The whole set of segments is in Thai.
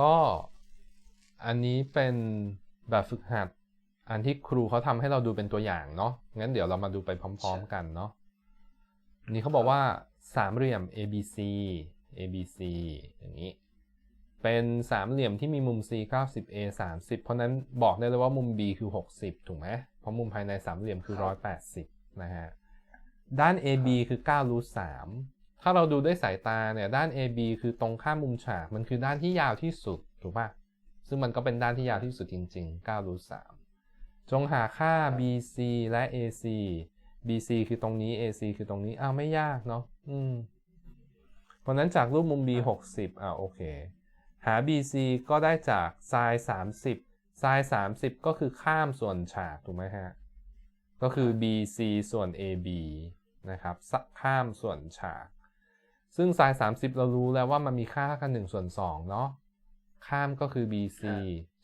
ก็อันนี้เป็นแบบฝึกหัด อันที่ครูเขาทำให้เราดูเป็นตัวอย่างเนาะงั้นเดี๋ยวเรามาดูไปพร้อม ๆ กันเนาะนี่เขาบอกว่าสามเหลี่ยม ABC ABC อย่างนี้ เป็นสามเหลี่ยมที่มีมุม C 90 A 30 เพราะนั้นบอกได้เลยว่ามุม B คือ 60 ถูกไหมเพราะมุมภายในสามเหลี่ยมคือ 180 นะฮะ ด้าน AB คือ9รูท3 ถ้าเราดูด้วยสายตาเนี่ยด้าน AB คือตรงข้ามมุมฉากมันคือด้านที่ยาวที่สุดถูกปะซึ่งมันก็เป็นด้านที่ยาวที่สุดจริงๆ9รูท3จงหาค่า BC และ AC BC คือตรงนี้ AC คือตรงนี้อ้าวไม่ยากเนาะอืมเพราะนั้นจากรูปมุม B 60อ่าโอเค หา BC ก็ได้จาก sin 30 sin 30 ก็คือข้ามส่วนฉากถูกไหมฮะก็คือ BC ส่วน AB นะครับข้ามส่วนฉาก ซึ่ง sin 30 เรารู้แล้วว่ามันมีค่ากัน1ส่วน2เนาะข้ามก็คือ BC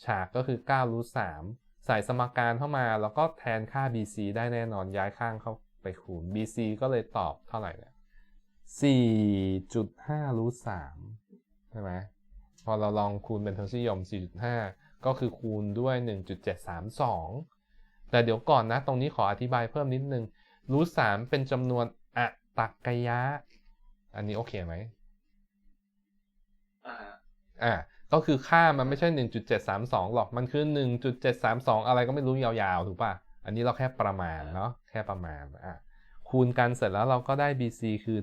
ฉากก็คือ9รูท3ใส่สมการเข้ามาแล้วก็แทนค่า BC ได้แน่นอนย้ายข้างเข้าไปคูณ BC ก็เลยตอบเท่าไหร่เนี่ย4.5รูท3ใช่ไหมพอเราลองคูณเป็นทศนิยม 4.5 ก็คือคูณด้วย 1.732 แต่เดี๋ยวก่อนนะ ตรงนี้ขออธิบายเพิ่มนิดนึงรูท3เป็นจำนวนอะตักกยะ อันนี้โอเคไหมอ่าอ่า ก็คือค่ามันไม่ใช่1.732หรอก มันคือ1.732อะไรก็ไม่รู้ยาวๆ ถูกป่ะ อันนี้เราแค่ประมาณเนาะ แค่ประมาณ อะ คูณกันเสร็จแล้วเราก็ได้ BC คือ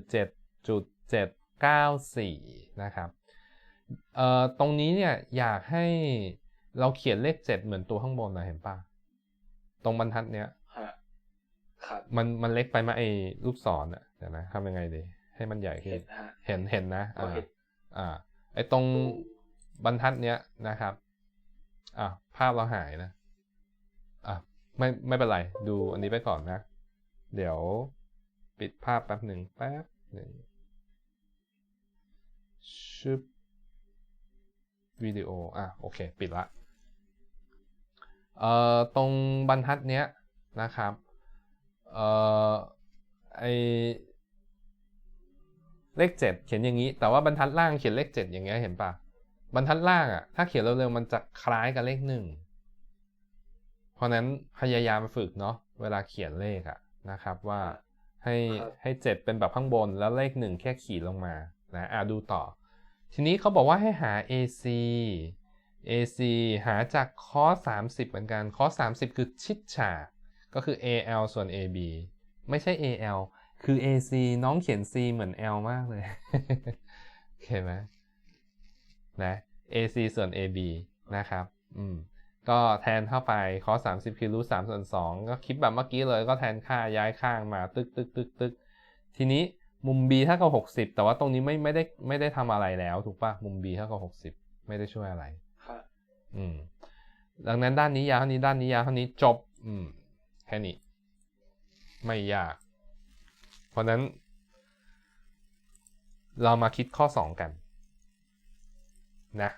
7.794นะครับ เอ่อ ตรงนี้เนี่ยอยากให้เราเขียนเลข7เหมือนตัวข้างบนนะเห็นป่ะ ตรงบรรทัดเนี้ยฮะครับมันมันเล็กไปไหมไอ้ลูกศรอะ เดี๋ยวนะทำยังไงดี ให้มันใหญ่ขึ้เห็นนฮะเห็นเห็นนะก็อ่าเห็นอ่า ไอตรงบรรทัดเนี้ยนะครับอ่าภาพเราหายนะอะไม่ไม่เป็นไร ดูอันนี้ไปก่อนนะ เดี๋ยวปิดภาพแป๊บหนึ่งแป๊บหนึ่งชึบวิดีโออะโอเค ปิดละเอ่อตรงบรรทัดเนี้ยนะครับเอ่อไอ เลข 7 เขียนอย่างนี้ แต่ว่าบรรทัดล่างเขียนเลข 7 อย่างเงี้ยเห็นปะบรรทัดล่างอะ ถ้าเขียนเร็วๆมันจะคล้ายกับเลขหนึ่งเพราะนั้นพยายามฝึกเนาะเวลาเขียนเลขอะนะครับว่าให้ครับให้7เป็นแบบข้างบนแล้วเลข1แค่ขีดลงมานะอะดูต่อ ทีนี้เขาบอกว่าให้หา AC AC หาจาก cos 30 เหมือนกัน cos 30 คือชิดฉากก็คือ AL ส่วน AB ไม่ใช่ AL คือ AC น้องเขียน C เหมือน L มากเลยโอเคไหมนะ AC ส่วน AB นะครับ อืม ก็แทนเข้าไป cos 30 คือรูท3ส่วน2ก็คิดแบบเมื่อกี้เลยก็แทนค่าย้ายข้างมาตึกตึกตึกตึกทีนี้มุม B เท่ากับ 60 แต่ว่าตรงนี้ไม่ไม่ได้ไม่ได้ทำอะไรแล้ว ถูกปะมุม B เท่ากับ 60 ไม่ได้ช่วยอะไรครับอืม ดังนั้นด้านนี้ยาวเท่านี้ด้านนี้ยาวเท่านี้จบ อืม แค่นี้ ไม่ยากเพ ราะนั้น เรามาคิดข้อ2กัน นะ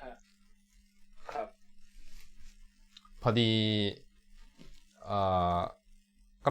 ฮะครับพอดีเอ่อ